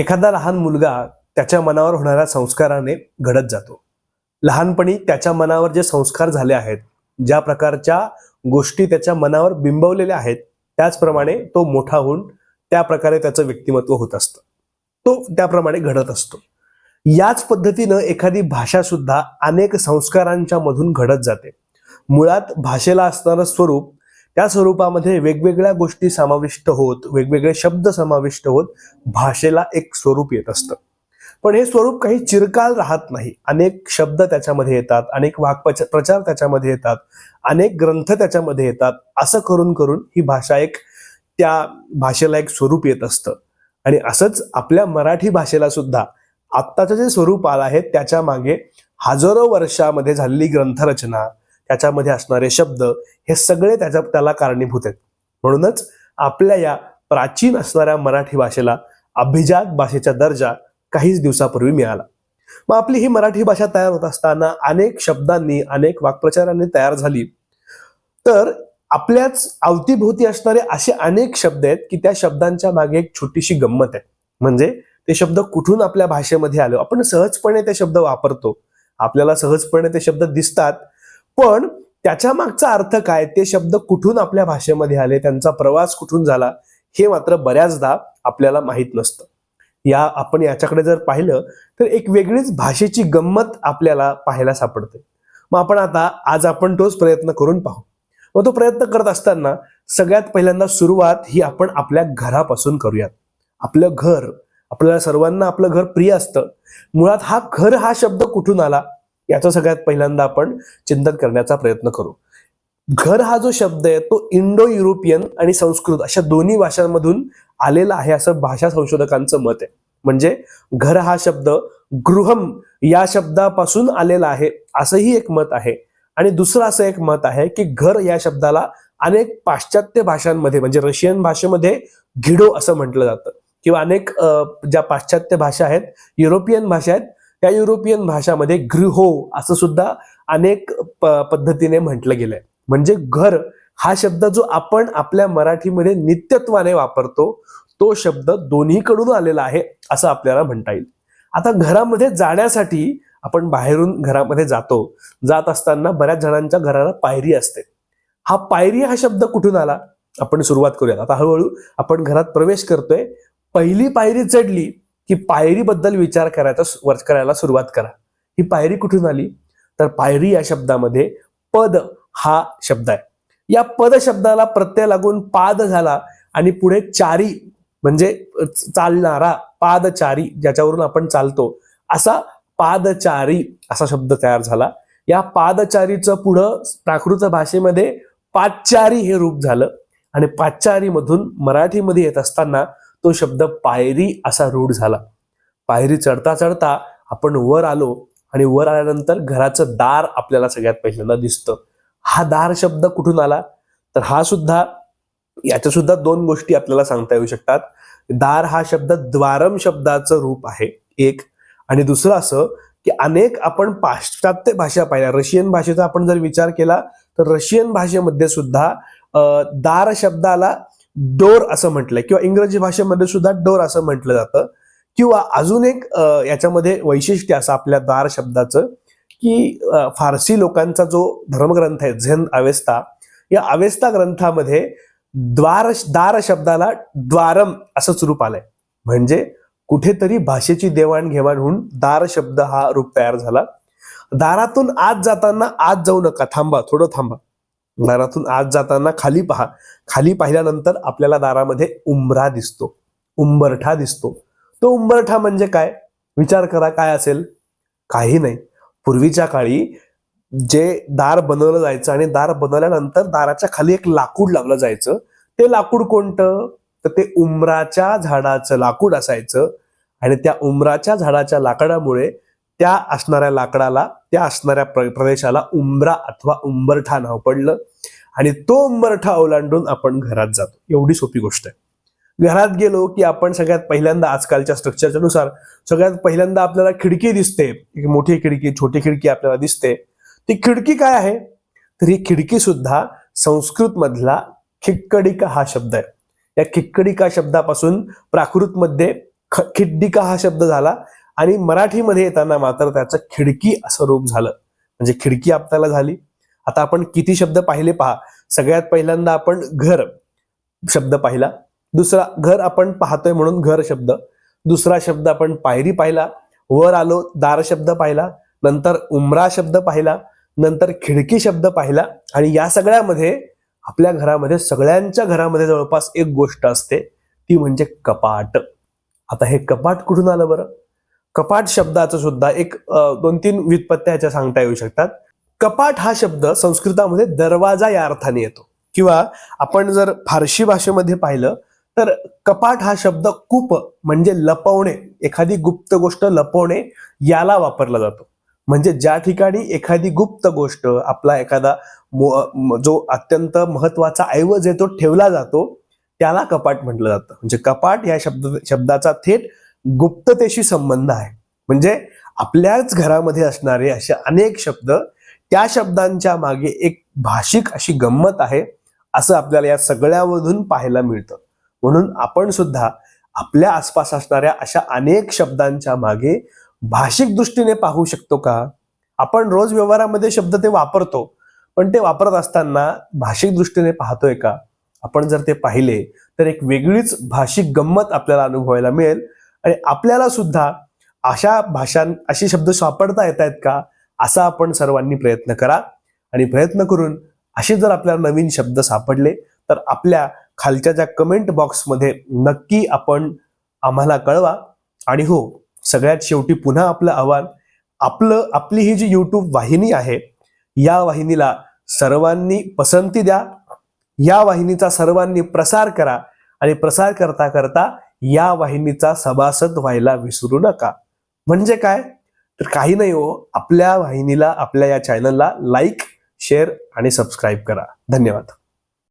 एखादा लहान मुलगा त्याच्या मनावर होणाऱ्या संस्काराने घडत जातो. लहानपणी त्याच्या मनावर जे संस्कार झाले आहेत ज्या प्रकारच्या गोष्टी त्याच्या मनावर बिंबवलेल्या आहेत त्याचप्रमाणे तो मोठा होऊन त्या प्रकारे त्याचं व्यक्तिमत्व होत असतं. तो त्याप्रमाणे घडत असतो. याच पद्धतीनं एखादी भाषा सुद्धा अनेक संस्कारांच्या मधून घडत जाते. मुळात भाषेला असणारं स्वरूप त्या स्वरूपामध्ये वेगवेगळ्या गोष्टी समाविष्ट होत वेगवेगळे शब्द समाविष्ट होत भाषेला एक स्वरूप येत असतं. पण हे स्वरूप काही चिरकाल राहत नाही. अनेक शब्द त्याच्यामध्ये येतात अनेक वाक्प्रचार प्रचार त्याच्यामध्ये येतात अनेक ग्रंथ त्याच्यामध्ये येतात. असं करून करून ही भाषा एक त्या भाषेला एक स्वरूप येत असतं. आणि असंच आपल्या मराठी भाषेला सुद्धा आत्ताचं जे स्वरूप आलं आहे त्याच्यामागे हजारो वर्षामध्ये झालेली ग्रंथरचना त्याच्यामध्ये असणारे शब्द हे सगळे त्याच्या त्याला कारणीभूत आहेत. म्हणूनच आपल्या या प्राचीन असणाऱ्या मराठी भाषेला अभिजात भाषेचा दर्जा काहीच दिवसापूर्वी मिळाला. मग आपली ही मराठी भाषा तयार होत असताना अनेक शब्दांनी अनेक वाक्प्रचारांनी तयार झाली. तर आपल्याच अवतीभोवती असणारे असे अनेक शब्द आहेत की त्या शब्दांच्या मागे एक छोटीशी गंमत आहे. म्हणजे ते शब्द कुठून आपल्या भाषेमध्ये आलो? आपण सहजपणे ते शब्द वापरतो. आपल्याला सहजपणे ते शब्द दिसतात. पण त्याच्या मागचा अर्थ काय? ते शब्द कुठून आपल्या भाषेमध्ये आले? त्यांचा प्रवास कुठून झाला? हे मात्र बऱ्याचदा आपल्याला माहीत नसतं. या आपण याच्याकडे जर पाहिलं तर एक वेगळीच भाषेची गंमत आपल्याला पाहायला सापडते. मग आपण आता आज आपण तोच प्रयत्न करून पाहू. मग तो प्रयत्न करत असताना सगळ्यात पहिल्यांदा सुरुवात ही आपण आपल्या घरापासून करूयात. आपलं घर आपल्याला सर्वांना आपलं घर प्रिय असतं. मुळात हा घर हा शब्द कुठून आला? याचं सगळ्यात पहिल्यांदा आपण चिंतन करण्याचा प्रयत्न करू. घर हा जो शब्द आहे तो इंडो युरोपियन आणि संस्कृत अशा दोन्ही भाषांमधून आलेला आहे असं भाषा संशोधकांचं मत आहे. म्हणजे घर हा शब्द गृहम या शब्दापासून आलेला आहे असंही एक मत आहे. आणि दुसरं असं एक मत आहे की घर या शब्दाला अनेक पाश्चात्य भाषांमध्ये म्हणजे रशियन भाषेमध्ये घिडो असं म्हटलं जातं. किंवा अनेक ज्या पाश्चात्य भाषा आहेत युरोपियन भाषा आहेत त्या युरोपियन भाषामध्ये गृहो असं सुद्धा अनेक पद्धतीने म्हटलं गेलंय. म्हणजे घर हा शब्द जो आपण आपल्या मराठीमध्ये नित्यत्वाने वापरतो तो शब्द दोन्हीकडून आलेला आहे असं आपल्याला म्हणता येईल. आता घरामध्ये जाण्यासाठी आपण बाहेरून घरामध्ये जातो. जात असताना बऱ्याच जणांच्या घराला पायरी असते. हा पायरी हा शब्द कुठून आला? आपण सुरुवात करूयात. आता हळूहळू आपण घरात प्रवेश करतोय. पहिली पायरी चढली की पायरीबद्दल विचार करायचा करायला सुरुवात करा. ही पायरी कुठून आली? तर पायरी या शब्दामध्ये पद हा शब्द आहे. या पद शब्दाला प्रत्यय लागून पाद झाला आणि पुढे चारी म्हणजे चालणारा पादचारी ज्याच्यावरून आपण चालतो असा पादचारी असा शब्द तयार झाला. या पादचारीचं पुढं प्राकृत भाषेमध्ये पाचारी हे रूप झालं. आणि पाचारीमधून मराठीमध्ये येत असताना तो शब्द पायरी असा रूढ झाला. पायरी चढता चढता आपण वर आलो आणि वर आल्यानंतर घराचं दार आपल्याला सगळ्यात पहिल्यांदा दिसतं. हा दार शब्द कुठून आला? तर हा सुद्धा याच्या सुद्धा दोन गोष्टी आपल्याला सांगता येऊ शकतात. दार हा शब्द द्वारम शब्दाचं रूप आहे एक. आणि दुसरं असं की अनेक आपण पाश्चात्य भाषा पाहिल्या. रशियन भाषेचा आपण जर विचार केला तर रशियन भाषेमध्ये सुद्धा दार शब्दाला डोर असं म्हटलंय. किंवा इंग्रजी भाषेमध्ये सुद्धा डोर असं म्हटलं जातं. किंवा अजून एक याच्यामध्ये वैशिष्ट्य असं आपल्या दार शब्दाचं की फारसी लोकांचा जो धर्मग्रंथ आहे झेन अवेस्ता या अवेस्ता ग्रंथामध्ये द्वार दार शब्दाला द्वारम असंच रूप आलंय. म्हणजे कुठेतरी भाषेची देवाणघेवाण होऊन दार शब्द हा रूप तयार झाला. दारातून आत जाताना आत जाऊ नका थांबा थोडं थांबा. दारातून आत जाताना खाली पहा. खाली पाहिल्यानंतर आपल्याला दारामध्ये उंबरा दिसतो. उंबरठा दिसतो. तो उंबरठा म्हणजे काय? विचार करा काय असेल? काही नाही. पूर्वीच्या काळी जे दार बनवलं जायचं आणि दार बनवल्यानंतर दाराच्या खाली एक लाकूड लावलं जायचं. ते लाकूड कोणतं? तर ते उमराच्या झाडाचं लाकूड असायचं. आणि त्या उमराच्या झाडाच्या लाकडामुळे त्या असणाऱ्या लाकडाला त्या असणाऱ्या प्रदेशाला उंबरा अथवा उंबरठा नाव पडलं आणि तो उंबरठा ओलांडून आपण घरात जातो. एवढी सोपी गोष्ट आहे. घरात गेलो की आपण सगळ्यात पहिल्यांदा आजकालच्या स्ट्रक्चरच्या नुसार सगळ्यात पहिल्यांदा आपल्याला खिडकी दिसते. एक मोठी खिडकी छोटी खिडकी आपल्याला दिसते. ती खिडकी काय आहे? तर ही खिडकी सुद्धा संस्कृत मधला खिक्कडिका हा शब्द आहे. या खिक्कडिका शब्दापासून प्राकृतमध्ये ख खिड्डिका हा शब्द झाला. आणि मराठीमध्ये येताना मात्र त्याचं खिडकी असं रूप झालं. म्हणजे खिडकी आपल्याला झाली. आता आपण किती शब्द पाहिले पहा. सगळ्यात पहिल्यांदा आपण घर शब्द पाहिला. दुसरा घर आपण पाहतोय म्हणून घर शब्द. दुसरा शब्द आपण पायरी पाहिला. वर आलो दार शब्द पाहिला. नंतर उमरा शब्द पाहिला. नंतर खिडकी शब्द पाहिला. आणि या सगळ्यामध्ये आपल्या घरामध्ये सगळ्यांच्या घरामध्ये जवळपास एक गोष्ट असते. ती म्हणजे कपाट. आता हे कपाट कुठून आलं बरं? कपाट शब्दाचं सुद्धा एक दोन तीन व्युत्पत्त्या ह्याच्या सांगता येऊ शकतात. कपाट हा शब्द संस्कृतामध्ये दरवाजा या अर्थाने येतो. किंवा आपण जर फारशी भाषेमध्ये पाहिलं तर कपाट हा शब्द कूप म्हणजे लपवणे. एखादी गुप्त गोष्ट लपवणे याला वापरला जातो. म्हणजे ज्या ठिकाणी एखादी गुप्त गोष्ट आपला एखादा जो अत्यंत महत्त्वाचा ऐवज आहे तो ठेवला जातो त्याला कपाट म्हटलं जातं. म्हणजे कपाट या शब्द शब्दाचा थेट गुप्ततेशी संबंध आहे. म्हणजे आपल्याच घरामध्ये असणारे असे अनेक शब्द त्या शब्दांच्या मागे एक भाषिक अशी गंमत आहे असं आपल्याला या सगळ्यामधून पाहायला मिळतं. म्हणून आपण सुद्धा आपल्या आसपास असणाऱ्या अशा अनेक शब्दांच्या मागे भाषिक दृष्टीने पाहू शकतो का? आपण रोज व्यवहारामध्ये शब्द ते वापरतो पण ते वापरत असताना भाषिक दृष्टीने पाहतोय का? आपण जर ते पाहिले तर एक वेगळीच भाषिक गंमत आपल्याला अनुभवायला मिळेल. आणि आपल्याला सुद्धा अशा भाषां असे शब्द सापडता येत आहेत का? असा आपण सर्वांनी प्रयत्न करा. आणि प्रयत्न करून असे जर आपल्याला नवीन शब्द सापडले तर आपल्या खालच्या ज्या कमेंट बॉक्समध्ये नक्की आपण आम्हाला कळवा. आणि हो सगळ्यात शेवटी पुन्हा आपलं आव्हान आपलं आपली ही जी यूट्यूब वाहिनी आहे या वाहिनीला सर्वांनी पसंती द्या. या वाहिनीचा सर्वांनी प्रसार करा. आणि प्रसार करता करता या वाहिनीचा सभासद व्हायला विसरू नका. म्हणजे काय? तर काही नाही हो आपल्या वाहिनीला आपल्या या चॅनलला लाईक शेअर आणि सबस्क्राईब करा. धन्यवाद.